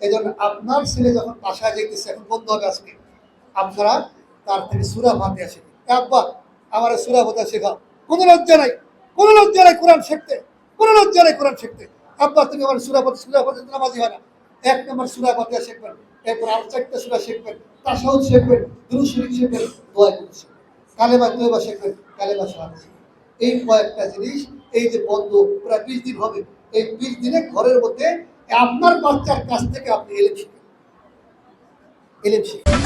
এই জন্য আপনার ছেলে যখন বাসায় যেতেছে এখন বন্ধ হবে আজকে। আপনারা তার থেকে সুরা ফাতে আসে আব্বা, আমার সুরা ফাতে শেখাও। কোনো লজ্জা নাই, কোনো লজ্জা নাই কোরআন শিখতে। কোনো লজ্জা নাই কোরআন শিখতে। আব্বা, তুমি আমার সুরা ফাতে সুরা ফাতে নামাজি হয় না। এক নম্বর সুরা ফাতে শিখবেন, এরপর আর চারটে সুরা শিখবেন সহজ শিখবেন, দুরু শরীফ শিখবেন, দোয়া করুন কালেমা তৈবা শিখবেন, কালেমা সাহায্য শিখবেন। এই কয়েকটা জিনিস, এই যে বন্ধ, প্রায় বিশ দিন হবে। এই বিশ দিনে ঘরের মধ্যে আপনার বাচ্চার কাছ থেকে আপনি এলেম শিখবেন এলেম শিখবেন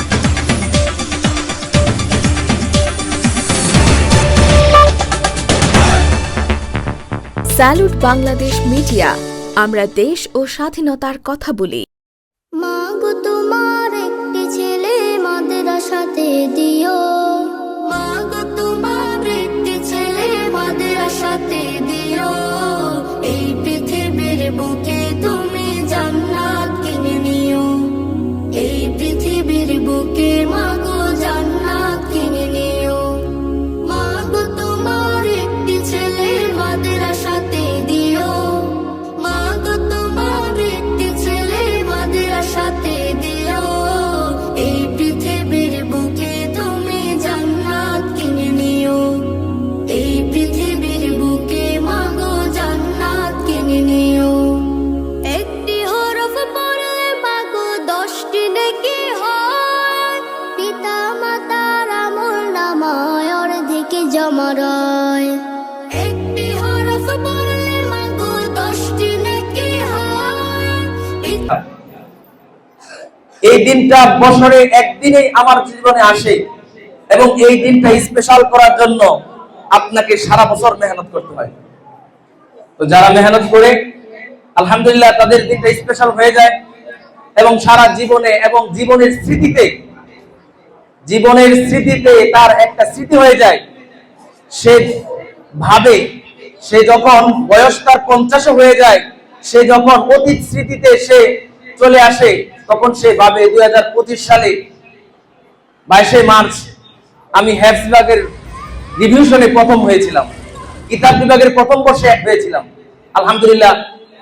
স্যালুট বাংলাদেশ মিডিয়া আমরা দেশ ও স্বাধীনতার কথা বলি। মা গো তোমার একটি ছেলে মাদ্রাসাতে দিও মা এই দিনটা বছরে একদিনেই আমার জীবনে আসে এবং এই দিনটা স্পেশাল করার জন্য আপনাকে সারা বছর মেহনত করতে হয়। তো যারা মেহনত করে, আলহামদুলিল্লাহ তাদের দিনটা স্পেশাল হয়ে যায় এবং সারা জীবনে এবং জীবনের স্মৃতিতে জীবনের স্মৃতিতে তার একটা স্মৃতি হয়ে যায়। সে ভাবে, সে যখন বয়স তার পঞ্চাশে হয়ে যায়, সে যখন অতীত স্মৃতিতে সে চলে আসে, তখন সে ভাবে দুই হাজার পঁচিশ সালে বাইশে মার্চ আমি হ্যাপস বিভাগের রিভিউশনে প্রথম হয়েছিলাম। কিতাব বিভাগের প্রথম বর্ষে এক হয়েছিলাম। আলহামদুলিল্লাহ,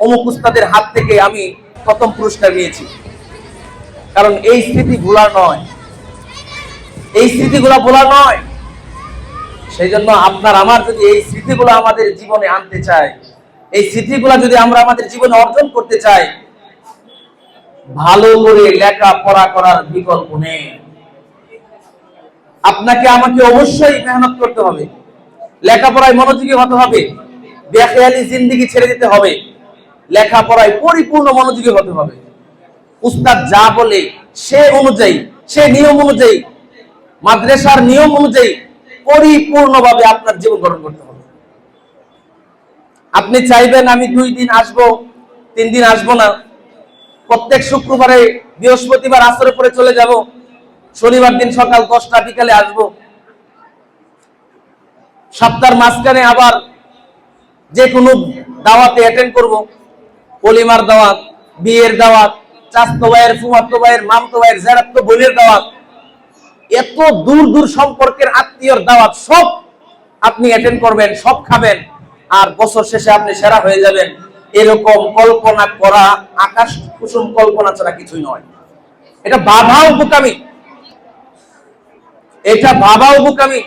অমুক উস্তাদের হাত থেকে আমি প্রথম পুরস্কার নিয়েছি। কারণ এই স্মৃতি ভোলা নয়। এই স্মৃতিগুলা ভোলা নয়। সেই জন্য আপনার আমার যদি এই স্মৃতিগুলো আমাদের জীবনে আনতে চায়, এই স্মৃতিগুলো যদি আমরা আমাদের জীবনে অর্জন করতে চাই ভালো করে লেখা পড়া করার বিকল্প নেই। আপনাকে আমাকে অবশ্যই মেহনত করতে হবে। লেখাপড়ায় মনোযোগী হতে হবে। বেখেয়ালি জিন্দিগি ছেড়ে দিতে হবে। লেখাপড়ায় পরিপূর্ণ মনোযোগী হতে হবে। উস্তাদ যা বলে সে অনুযায়ী, সে নিয়ম অনুযায়ী, মাদ্রাসার নিয়ম অনুযায়ী পরিপূর্ণভাবে আপনার জীবন গঠন করতে হবে। আপনি চাইবেন আমি দুই দিন আসব, তিন দিন আসব না। প্রত্যেক শুক্রবারে বৃহস্পতিবার আসরে পরে চলে যাব। শনিবার দিন সকাল দশটা বিকালে আসব। সপ্তাহের মাঝখানে আবার যে কোনো দাওয়াতে অ্যাটেন্ড করব। পলিমার দাওয়াত, বিয়ের দাওয়াত, চাস্তো ভাইয়ের ফুমাত্তো ভাইয়ের, মামতো ভাইয়ের জেরাত্তো বোনের দাওয়াত, এত দূর দূর সম্পর্কের আত্মীয়র দাওয়াত সব আপনি অ্যাটেন্ড করবেন, সব খাবেন, আর বছর শেষে আপনি সেরা হয়ে যাবেন। এরকম কল্পনা করা, আকাশ কুসুম কল্পনা ছাড়া কিছুই নয়। এটা বাধাও বোকামি। এটা বাবাও বোকামি।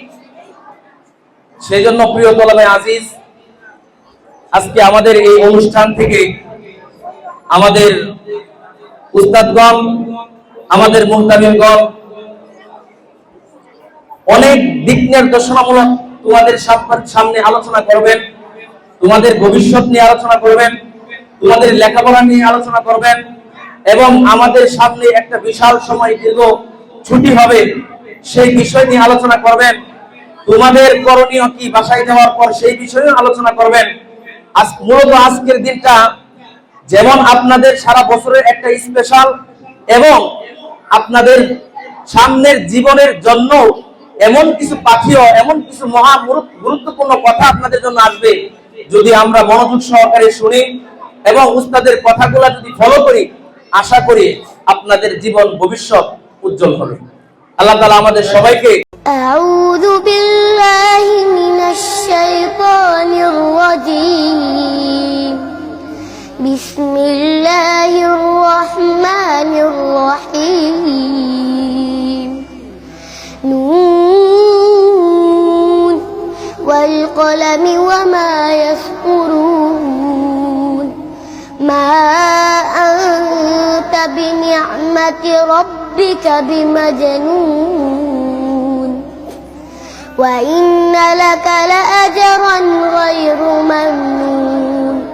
সেই জন্য প্রিয় তলামে আজিজ, আজকে আমাদের এই অনুষ্ঠান থেকে আমাদের উস্তাদগণ, আমাদের মুহতামিমগণ, অনেক দিক নির্দেশনামূলক তোমাদের সামনে আলোচনা করবেন। তোমাদের ভবিষ্যৎ নিয়ে আলোচনা করবেন, তোমাদের লেখাপড়া নিয়ে আলোচনা করবেন এবং আমাদের সামনে একটা বিশাল সময় দীর্ঘ ছুটি হবে, সেই বিষয় নিয়ে আলোচনা করবেন। তোমাদের করণীয় কি বাসায় যাওয়ার পর সেই বিষয়েও আলোচনা করবেন। আজ মূলত আজকের দিনটা যেমন আপনাদের সারা বছরের একটা স্পেশাল এবং আপনাদের সামনের জীবনের জন্য এমন কিছু পাঠিও এমন কিছু মহা গুরুত্বপূর্ণ কথা আপনাদের জন্য আসবে। যদি আমরা মনোযোগ সহকারে শুনি এবং উস্তাদের কথাগুলো যদি ফলো করি আশা করি আপনাদের জীবন ভবিষ্যৎ উজ্জ্বল হবে আল্লাহ তাআলা আমাদের সবাইকে أعوذ بالله من الشيطان الرجيم بسم الله الرحمن رحمة ربك بمجنون وإن لك لأجرا غير ممنون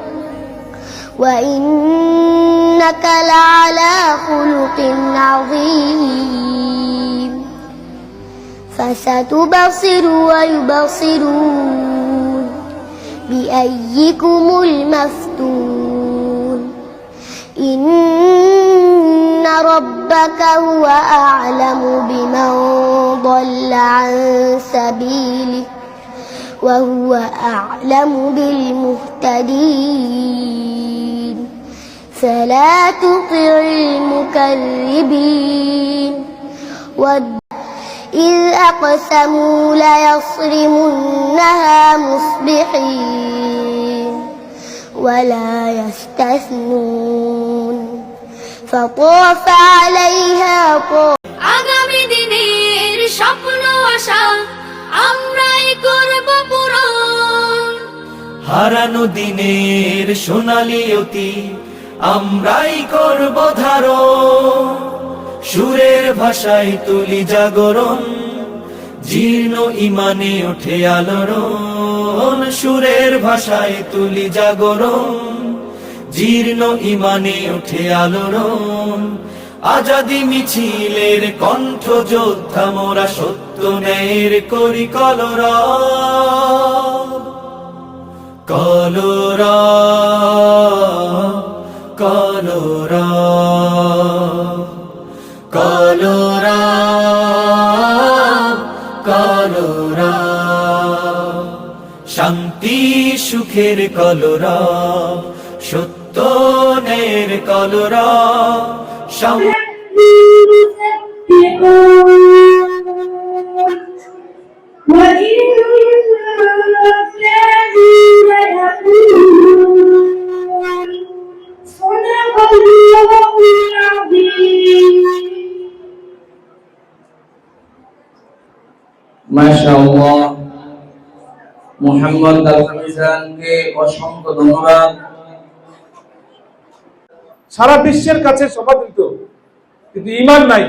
وإنك لعلى خلق عظيم فستبصر ويبصرون بأيكم المفتون إن ربك هو أعلم بمن ضل عن سبيله وهو أعلم بالمهتدين. فلا تطع المكذبين. إذ أقسموا ليصرمنها مصبحين. ولا يستثنون فطاف عليها طاف আগামী দিনের স্বপ্ন আশা আমরাই করব পূরণ হারানো দিনের সোনালি অতি আমরাই করব ধারণ সুরের ভাষায় তুলি জাগরণ জীর্ণ ইমানে ওঠে আলোড়ন সুরের ভাষায় তুলি জাগরণ জীর্ণ ইমানে উঠে আলোড়ন। আজাদি মিছিলের কণ্ঠ যোদ্ধা মোরা সত্য ন্যায়ের করি কলরা কলরা কলরা কলরা কলরা শান্তি সুখের কলরা সত্য নের কলরা মোহাম্মদ আল মিজানকে অসংখ্য ধন্যবাদ। সারা বিশ্বের কাছে সমাদৃত। কিন্তু ইমান নাই।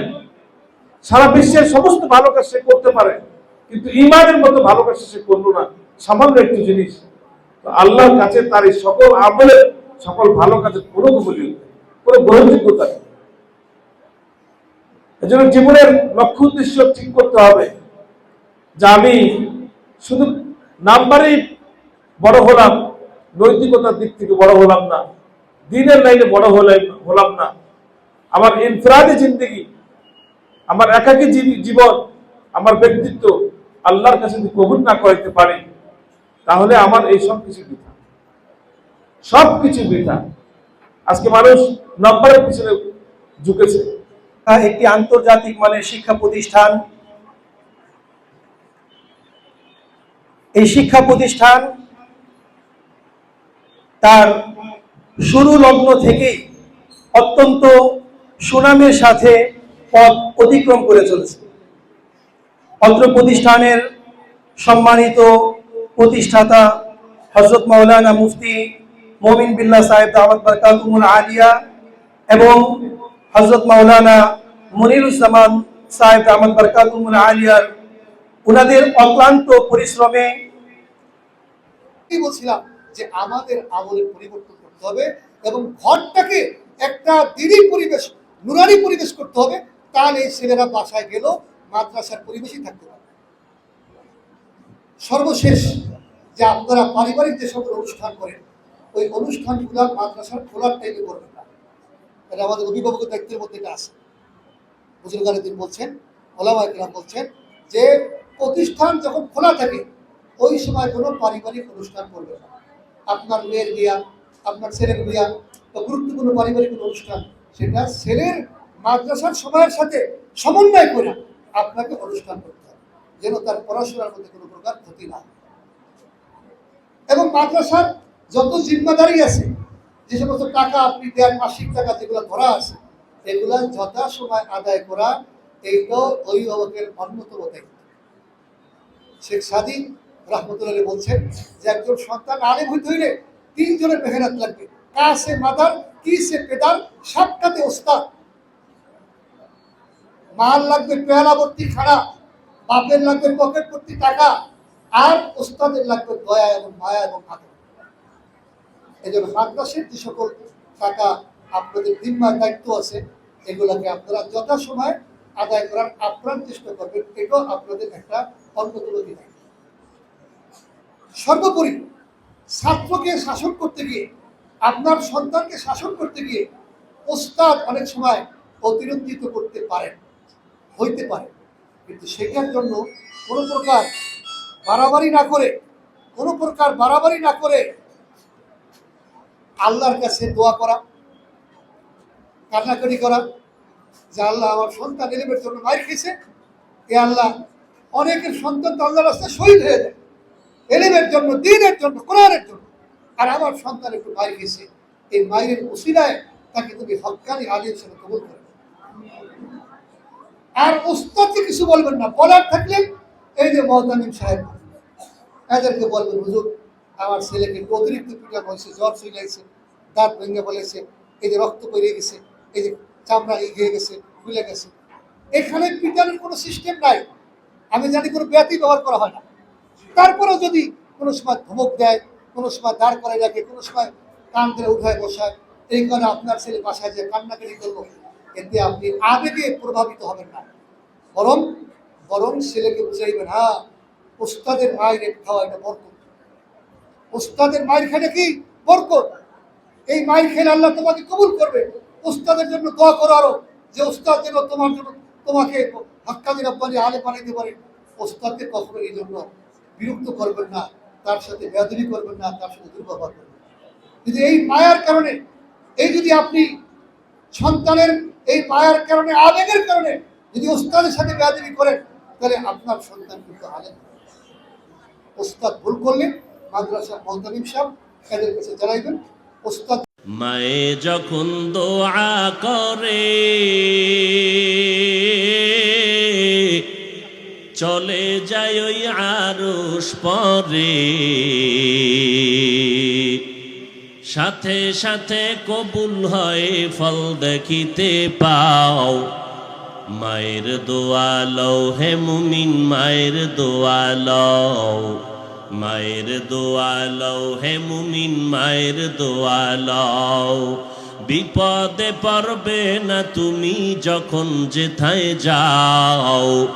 সারা বিশ্বের সমস্ত ভালো কাজ সে করতে পারে, কিন্তু ইমানের মতো ভালো কাজ সে করল না। সামান্য একটু জিনিস। আল্লাহর কাছে তার এই সকল আমলের সকল ভালো কাজের কোনো কবুলি কোনো গ্রহণযোগ্যতা নেই। এজন্য জীবনের লক্ষ্য উদ্দেশ্য ঠিক করতে হবে যে আমি শুধু নাম্বারেই বড় হলাম, নৈতিকতার দিক থেকে বড় হলাম না। দিনের লাইনে বড় হলাম হলাম না। আমার ইনফরাদি জিন্দগি, আমার একাকী জীবন, আমার ব্যক্তিত্ব আল্লাহর কাছে যদি কবুল না করাইতে পারি, তাহলে আমার এই সব কিছু বৃথা। সব কিছু বৃথা। আজকে মানুষ নম্বরের পিছনে ঝুঁকেছে। একটি আন্তর্জাতিক মানের শিক্ষা প্রতিষ্ঠান। এই শিক্ষা প্রতিষ্ঠান তার শুরু লগ্ন থেকেই অত্যন্ত সুনামের সাথে পথ অতিক্রম করে চলেছে। অত্র প্রতিষ্ঠানের সম্মানিত প্রতিষ্ঠাতা হজরত মাওলানা মুফতি মমিন বিল্লাহ সাহেব দাওয়াত বরকাতুমুল আলিয়া এবং হজরত মাওলানা মনিরুজ্জামান সাহেব দাওয়াত বরকাতুমুল আলিয়ার উনাদের অক্লান্ত পরিশ্রমে বলছিলাম যে আমাদের আমলের পরিবর্তন করতে হবে এবং ঘরটাকে একটা দিনই পরিবেশ, নুরানি পরিবেশ করতে হবে। তাহলে এই ছেলেরা বাসায় গেল, মাদ্রাসার পরিবেশই থাকতে পারে সর্বশেষ যে আপনারা পারিবারিক যে সকল অনুষ্ঠান করেন, ওই অনুষ্ঠানগুলো মাদ্রাসার খোলার টাইমে করবেন না। এটা আমাদের অভিভাবকের দায়িত্বের মধ্যে এটা আছে। বুজুর্গান দিন বলছেন ওলামা বলছেন যে প্রতিষ্ঠান যখন খোলা থাকে, ওই সময় কোনো পারিবারিক অনুষ্ঠান করবে না। আপনার মেয়ের বিয়া আপনার ছেলের বিয়া বা গুরুত্বপূর্ণ পারিবারিক অনুষ্ঠান, সেটা ছেলের মাদ্রাসার সময়ের সাথে সমন্বয় করে আপনাকে অনুষ্ঠান করতে হবে। যেন তার পড়াশোনার মধ্যে কোনো প্রকার ক্ষতি না এবং মাদ্রাসার যত জিম্মাদারি আছে, যে সমস্ত টাকা আপনি দেন, মাসিক টাকা যেগুলো ধরা আছে, এগুলা যথা সময় আদায় করা এইটাও অভিভাবকের অন্যতম দায়িত্ব। শেখ সাদি রহমতুল্লাহ বলছেন যে একজন সন্তান আলেম হইতে হইলে তিনজনের মেহনত লাগবে। কা সে মাদার, কি সে পেদার সাতটাতে ওস্তাদ। মাল লাগবে পেয়ালা ভর্তি খাড়া, বাপের লাগবে পকেট ভর্তি টাকা, আর ওস্তাদের লাগবে দয়া এবং মায়া এবং আদর। এই জন্য মাদ্রাসের যে সকল টাকা আপনাদের দিনমার দায়িত্ব আছে, এগুলোকে আপনারা যথাসময় আদায় করার আপ্রাণ চেষ্টা করবেন। এটাও আপনাদের একটা অন্যতম দায়িত্ব সর্বোপরি ছাত্রকে শাসন করতে গিয়ে, আপনার সন্তানকে শাসন করতে গিয়ে ওস্তাদ অনেক সময় অতিরঞ্জিত করতে পারেন, হইতে পারে। কিন্তু সেটার জন্য কোনো প্রকার বাড়াবাড়ি না করে, কোনো প্রকার বাড়াবাড়ি না করে আল্লাহর কাছে দোয়া করা, কান্নাকাটি করা, যে আল্লাহ আমার সন্তান এলিমের জন্য মার খেয়েছে, এ আল্লাহ অনেকের সন্তান তো আল্লাহ রাস্তায় শহীদ হয়ে যায়। এলিমের জন্য দিনের জন্য কোরআনের জন্য আর আমার সন্তান একটু মায়ের গেছে। এই মায়ের উসিলায় তাকে তুমি হকানি আলিম হিসেবে কবুল করে। আর উস্তাদকে কিছু বলবেন না। বলার থাকলে এই যে মহতামিম সাহেব, এদেরকে বলবেন, হুজুর, আমার ছেলেকে অতিরিক্ত পিটানো হয়েছে জ্বর চলে গেছে, দাঁত ভেঙে বলেছে, এই যে রক্ত বেরিয়ে গেছে, এই যে চামড়া এগিয়ে গেছে খুলে গেছে। এখানে পিটানোর কোনো সিস্টেম নাই। আমি জানি কোনো ব্যাতি ব্যবহার করা হয় না। তারপরেও যদি কোনো সময় ধমক দেয়, কোনো সময় দাঁড় করায় রাখে, কোনো সময় কান ধরে উঠায় বসায়, এই কারণে আপনার ছেলে বাসায় যে কান্নাকাটি করল, এতে আপনি আবেগে প্রভাবিত হবেন না। বরং বরং ছেলেকে বুঝাইবেন হ্যাঁ ওস্তাদের মায়ের খাওয়া এটা বরকত। ওস্তাদের মায়ের খেলে কি বরকত? এই মায়ের খেলে আল্লাহ তোমাকে কবুল করবে। ওস্তাদের জন্য দোয়া করো আরও, যে ওস্তাদ যেন তোমার জন্য তোমাকে হাক্কাদি রব্বানি আলে বানাইতে পারে। ওস্তাদকে কখনো এই জন্য বিরক্ত করবেন না, তার সাথে বেয়াদবি করবেন না, তার সাথে দুর্ব্যবহার করবেন। কিন্তু এই মায়ার কারণে, এই যদি আপনি সন্তানের এই মায়ার কারণে, আবেগের কারণে যদি ওস্তাদের সাথে বেয়াদবি করেন, তাহলে আপনার সন্তান কিন্তু হবে। ওস্তাদ ভুল করলে মাদ্রাসা মহতামিম সাহেব এদের কাছে জানাইবেন, ওস্তাদ মায়ে যখন দোয়া করে চলে যায় ওই আরস পরে। সাথে সাথে কবুল হয় ফল দেখিতে পাও। মায়ের দোয়া লও হে মুমিন, মায়ের দোয়া লও। মায়ের দোয়া হে মুমিন, মায়ের দোয়া লও। বিপদে পারবে না তুমি যখন যেথায় যাও।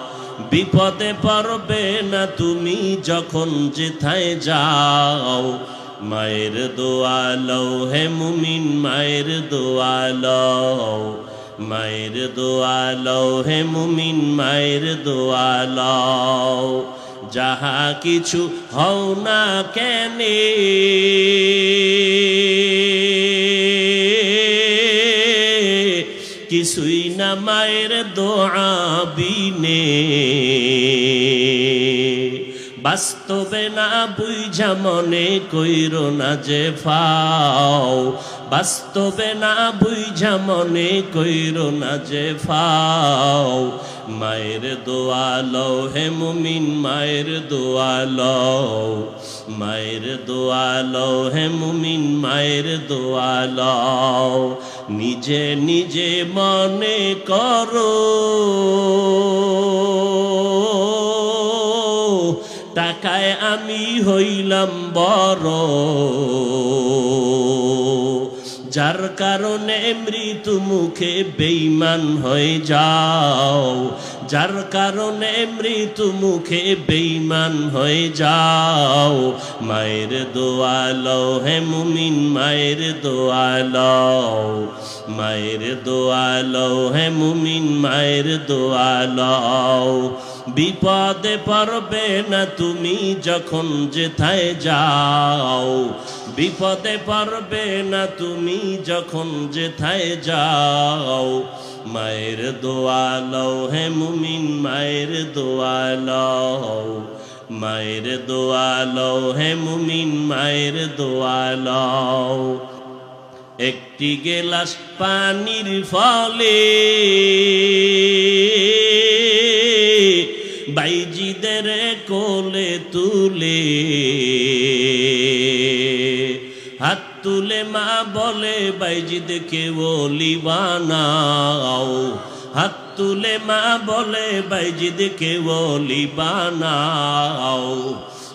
বিপদে পারবে না তুমি যখন যেথায় যাও। মায়ের দোয়া লও হে মুমিন, মায়ের দোয়া লও। মায়ের দোয়া লও হে মুমিন, মায়ের দোয়া লও। যাহা কিছু হও না কেনে? কিছুই না মায়ের দোয়া বাস্তবে না বুঝা মনে কইর না যে ফাও। বাস্তবে না বুঝা মনে কইর না যে ফাও। মায়ের দোয়া হে মুমিন, মায়ের দোয়া মায়ের দোয়া হে মুমিন, মায়ের দোয়া নিজে নিজে মনে করো। টাকায় আমি হইলাম বড়। যার কারণে মৃত্যু মুখে বেইমান হয়ে যাও। যার কারণে মৃত্যু মুখে বেইমান হয়ে যাও। মায়ের দোয়া লও হে মুমিন, মায়ের দোয়া লও। মায়ের দোয়া লও হে মুমিন, মায়ের দোয়া লও। বিপদে পারবে না তুমি যখন যেথায় যাও। বিপদে পারবে না তুমি যখন যেথায় যাও। মায়ের দোয়া লও হে মুমিন, মায়ের দোয়া লও। মায়ের দোয়া লও হে মুমিন, মায়ের দোয়া লও। একটি গেলাস পানির ফলে বাইজিদের কোলে তুলে হাত তুলে মা বলে, বাইজিদকে বলি বানাও। হাত তুলে মা বলে, বাইজিদকে বলি বানাও।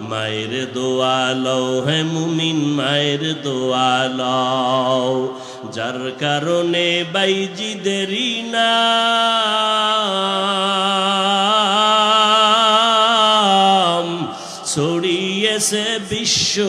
মায়ের দোয়া লও হে মুমিন, মায়ের দোয়া লও। যার কারণে বাইজি দেরি না। ছড়িয়েছে বিশ্ব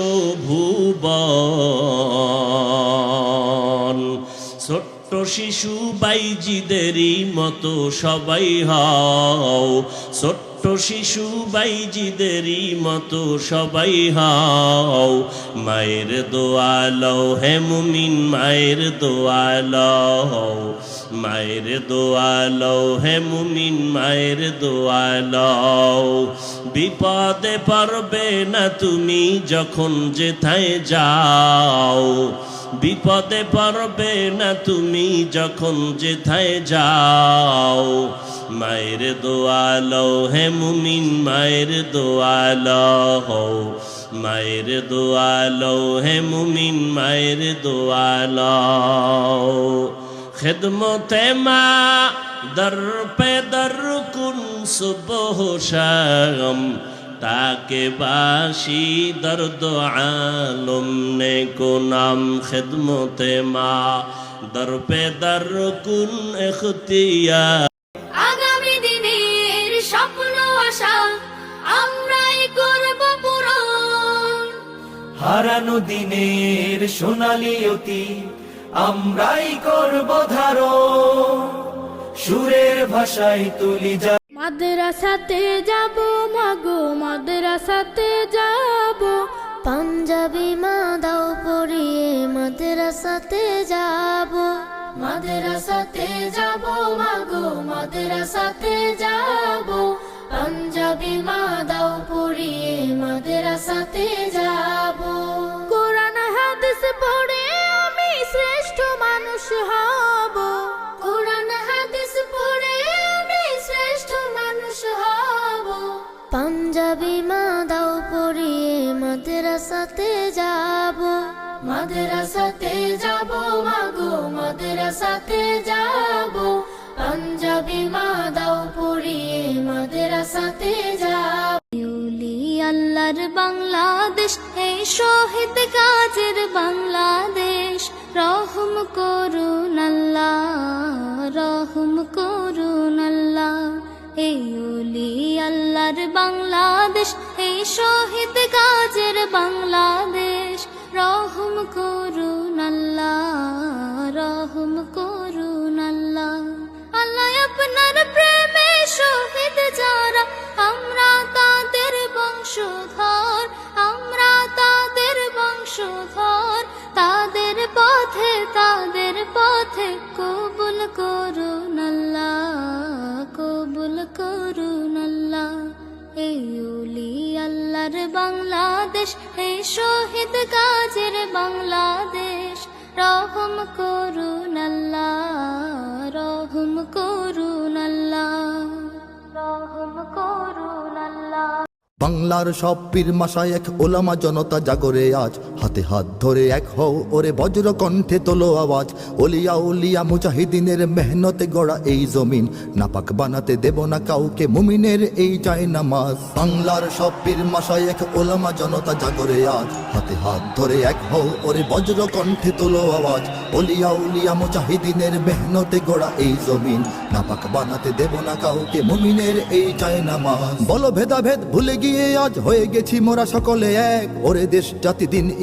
ভুবন। ছোট্ট শিশু বাইজিদেরই মতো সবাই হও। ছোট্ট শিশু বাইজিদেরই মতো সবাই হও। মায়ের দোয়ালও হে মুমিন, মায়ের দোয়ালও। মায়ের দোয়ালও হে মুমিন, মায়ের দোয়ালও। বিপদে পারবে না তুমি যখন যেথায় যাও। বিপদে পারবে না তুমি যখন যেথায় যাও। মায়ের দোয়ালো, হে মুমিন মায়ের দোয়ালো মায়ের দোয়ালো, হে মুমিন মায়ের দোয়ালো খেদমতে মা, দর পে দর কুন সুবহ শাম তাকে বাসি দর্দ আলম নে কো নাম খেদমতে মা। দর পে দর কুন এখতিয়া হারানো দিনের সোনালি অতি, আমরাই করব ধারণ। সুরের ভাষায় তুলি যা মাদ্রাসাতে যাব মাগো, মাদ্রাসাতে যাব। পাঞ্জাবি মা দাও পরিয়ে মাদ্রাসাতে যাব। মাদ্রাসাতে যাব মাগো, মাদ্রাসাতে যাব। পাঞ্জাবি মা দাও পড়িয়ে মাদ্রাসাতে যাব। কোরআন হাদিস পড়ে আমি শ্রেষ্ঠ মানুষ হব। কোরআন হাদিস পড়ে আমি শ্রেষ্ঠ মানুষ হব। পাঞ্জাবি মা দাও পরিয়ে মাদ্রাসাতে যাব। মাদ্রাসাতে যাব মাগো মাদ্রাসাতে যাব। পাঞ্জাবি মা দাও পড়িয়ে মাদ্রাসাতে আল্লাহর বাংলাদেশ, এই শহীদ কাজের বাংলাদেশ। রহম করুন আল্লাহ, রহম করুন আল্লাহ। এই ওলি আল্লাহর বাংলাদেশ, এই শহীদ কাজের বাংলাদেশ। রহম করুন আল্লাহ, রহম করুন আমরা তাদের বংশধর, আমরা তাদের বংশধর। তাদের পথে তাদের পথে কবুল করুন আল্লাহ, কবুল করুন আল্লাহ। এই আল্লাহর বাংলাদেশ এই শহীদ কাজের বাংলাদেশ, রহম করুন আল্লাহ, রহম করুন আল্লাহ। বাংলার সব পীর মাসায়েক ওলামা জনতা জাগরে আজ। হাতে হাত ধরে এক হও ওরে বজ্র কণ্ঠে তোলো আওয়াজ। ওলিয়া উলিয়া মুজাহিদিনের মেহনতে গড়া এই জমিন। নাপাক বানাতে দেব না কাউকে মুমিনের এই চাই নামাজ। বাংলার সব পীর মাসায় এক ওলামা জনতা জাগরে আজ। হাতে হাত ধরে এক হও ওরে বজ্র কণ্ঠে তোলো আওয়াজ। ওলিয়া উলিয়া মুজাহিদিনের মেহনতে গড়া এই জমিন। নাপাক বানাতে দেব না কাউকে মুমিনের এই চাই নামাজ। বলো ভেদাভেদ ভুলে গিয়ে আজ হয়ে গেছি মোরা সকলে এক। ওরে দেশ জাতি দিন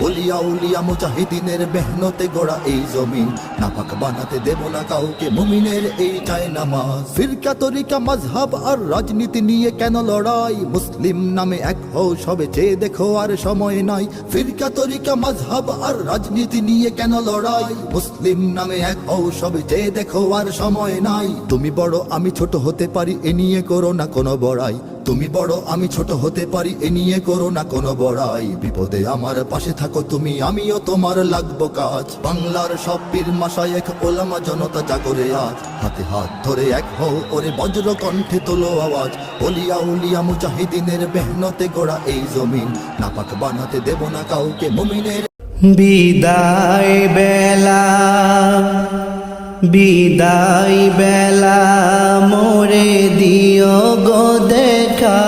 অলিয়া উলিয়া মুজাহিদিনের মেহনতে গড়া এই জমিন। নাপাক বানাতে দেব না কাউকে মুমিনের এই চায় নামাজ ফিরকা তরিকা মাঝহাব আর রাজনীতি নিয়ে কেন লড়াই? মুসলিম নামে এক হও সবে চেয়ে দেখো আর সময় নাই। ফিরকা তরিকা মাঝহাব আর রাজনীতি নিয়ে কেন লড়াই? মুসলিম নামে এক হও সবে চেয়ে দেখো আর সময় নাই। তুমি বড়, আমি ছোট হতে পারি, এ নিয়ে করো না কোনো বড়াই। তুমি বড়, আমি ছোট হতে পারি, এ নিয়ে করো না কোনো বড়াই। বিপদে আমার পাশে থাকো তুমি, আমিও তোমার লাগবো কাজ। বাংলার সব পীর মাসায় এক ওলামা জনতা জাগরে আজ। হাতে হাত ধরে এক হও ওরে বজ্র কণ্ঠে তোলো আওয়াজ। অলিয়া উলিয়া মুজাহিদিনের মেহনতে গড়া এই জমিন। নাপাক বানাতে দেব না কাউকে মুমিনের। বিদায় বেলা বিদায় বেলা, মোরে দিও গো দেখা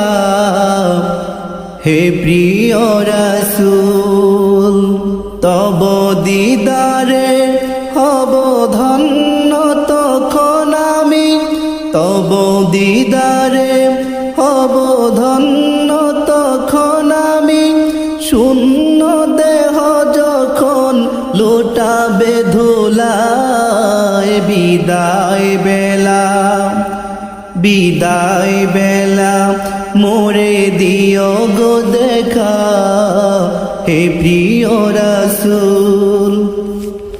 হে প্রিয় রসুল, তব দিদারে হব ধন্য তখন আমি। তব দিদারে হব ধন্য তখন আমি। শূন্য দেহ যখন লোটাবে ধুলায়, বিদায় বেলা বিদায় বেলা হে প্রিয় রসুল,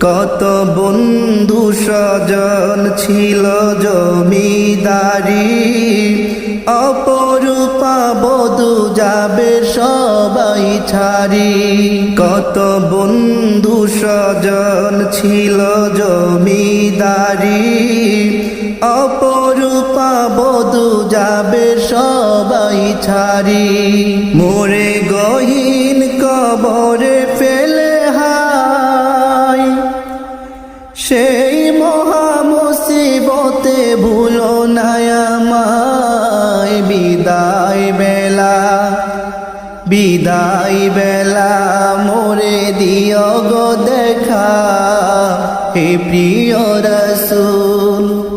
কত বন্ধু স্বজন ছিল জমিদারি, অপরূপা বধু যাবে সবাই ছাড়ি। কত বন্ধু স্বজন ছিল জমিদারি অপরূপা বধু যাবে সবাই ছাড়ি। মোরে গহীন কবরে ফেলে হায় সেই মহা মুসিবতে ভুলো না আমায়। বিদায় বেলা বিদায় বেলা, মোরে দিও গো দেখা। হে প্রিয়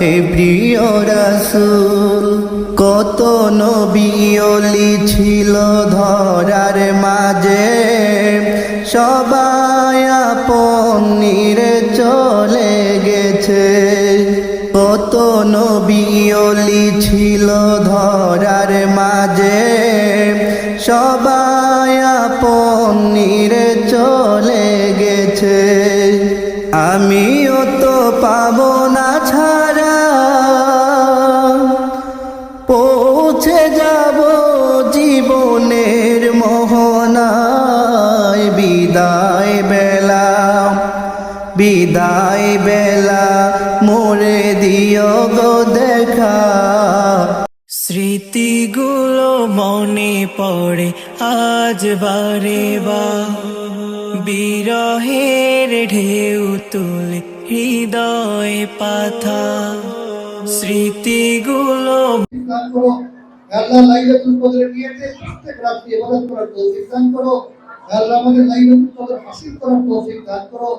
হে প্রিয় রসুল, কত নবিয়লি ছিল ধরার মাঝে। সবাই আপন চলে গেছে। কত নবিয়লি ছিল ধরার মাঝে। সবাই আপন চলে গেছে। আমিও তো পাবো বিদায় বেলা মোরে দিও গো দেখা। স্মৃতিগুলো মনে পড়ে আজ বারে বা। বিরহের ঢেউ তুলে হৃদয় পাথা। স্মৃতিগুলো আল্লাহ আমাদের হাসিল করার তৌফিক দান করো।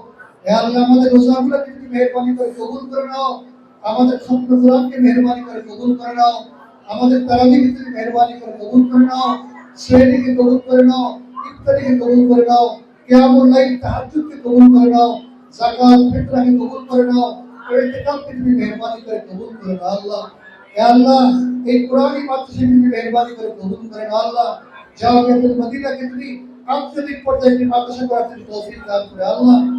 আল্লাহ আমাদের রোজাগুলোকে তুমি মেহেরবানি করে কবুল করে নাও। আমাদের খতম কোরআনকে মেহেরবানি করে কবুল করে নাও। আমাদের তারাবিকে তুমি মেহেরবানি করে কবুল করে নাও। শ্রেণীকে কবুল করে নাও। ইফতারিকে কবুল করে নাও। কিয়ামুল লাইল তাহাজ্জুদকে কবুল করে নাও। যাকাত, ফিতরাকে কবুল করে নাও। ইতিকাফকে তুমি মেহেরবানি করে কবুল করে নাও আল্লাহ। হে আল্লাহ, এই কোরআনী মাদ্রাসা তুমি মেহেরবানি করে কবুল করে নাও আল্লাহ। আল্লাহ।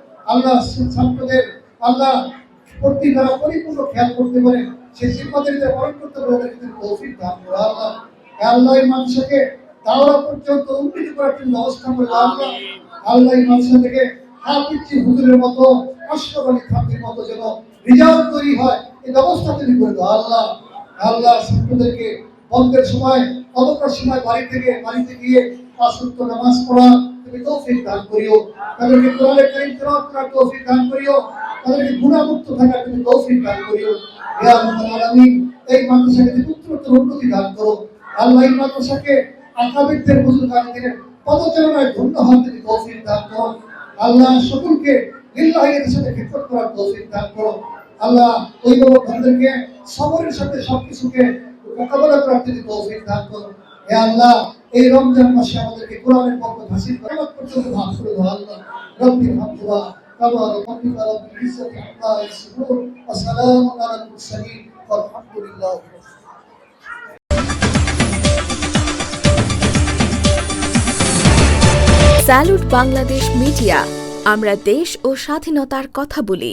আল্লাহ ছাত্রদের আল্লাহ প্রতি তারা পরিপূর্ণ খেয়াল করতে পারে সেই জিম্মাদারিতে পালন করতে পারে তৌফিক দান করো আল্লাহ আল্লাহ মানুষকে দাওয়া পর্যন্ত উন্নীত করার জন্য ব্যবস্থা করে আল্লাহ আল্লাহ মানুষ থেকে হাফিজি হুজুরের মতো আলী থানভির মতো যেন রিজার্ভ তৈরি হয়, এই ব্যবস্থা তুমি করে দাও। আল্লাহ আল্লাহ ছাত্রদেরকে বন্ধের সময় অবকাশ সময় বাড়ি থেকে, বাড়িতে গিয়ে পাঁচ নামাজ পড়া তুমি তৌফিক দান করিও। তাদেরকে কোরআনের কারীম তেলাওয়াত করার তৌফিক তাদেরকে গুণামুক্ত থাকার তুমি তৌফিক দান করিও। হে আল্লাহ আলামিন, এই মাদ্রাসাকে তুমি উত্তরোত্তর দান করো, আল্লাহ এই মাদ্রাসাকে আকাবিরদের বুজুর্গানদের পদচারণায় ধন্য হন তুমি তৌফিক দান করো। আল্লাহ সকলকে লিল্লাহের সাথে খিদমত করার দান করো। আল্লাহ অভিভাবকদেরকে সবরের সাথে সবকিছুকে মোকাবেলা করার তুমি তৌফিক দান করো। হে আল্লাহ এই রমজান মাসে আমাদেরকে কোরআনের পক্ষ হাসিল করার পর্যন্ত ভাগ করে দাও আল্লাহ রব্বি হামদুল্লাহ كما ربك رب العزة عما يصفون وسلام على المرسلين والحمد لله رب العالمين স্যালুট বাংলাদেশ মিডিয়া আমরা দেশ ও স্বাধীনতার কথা বলি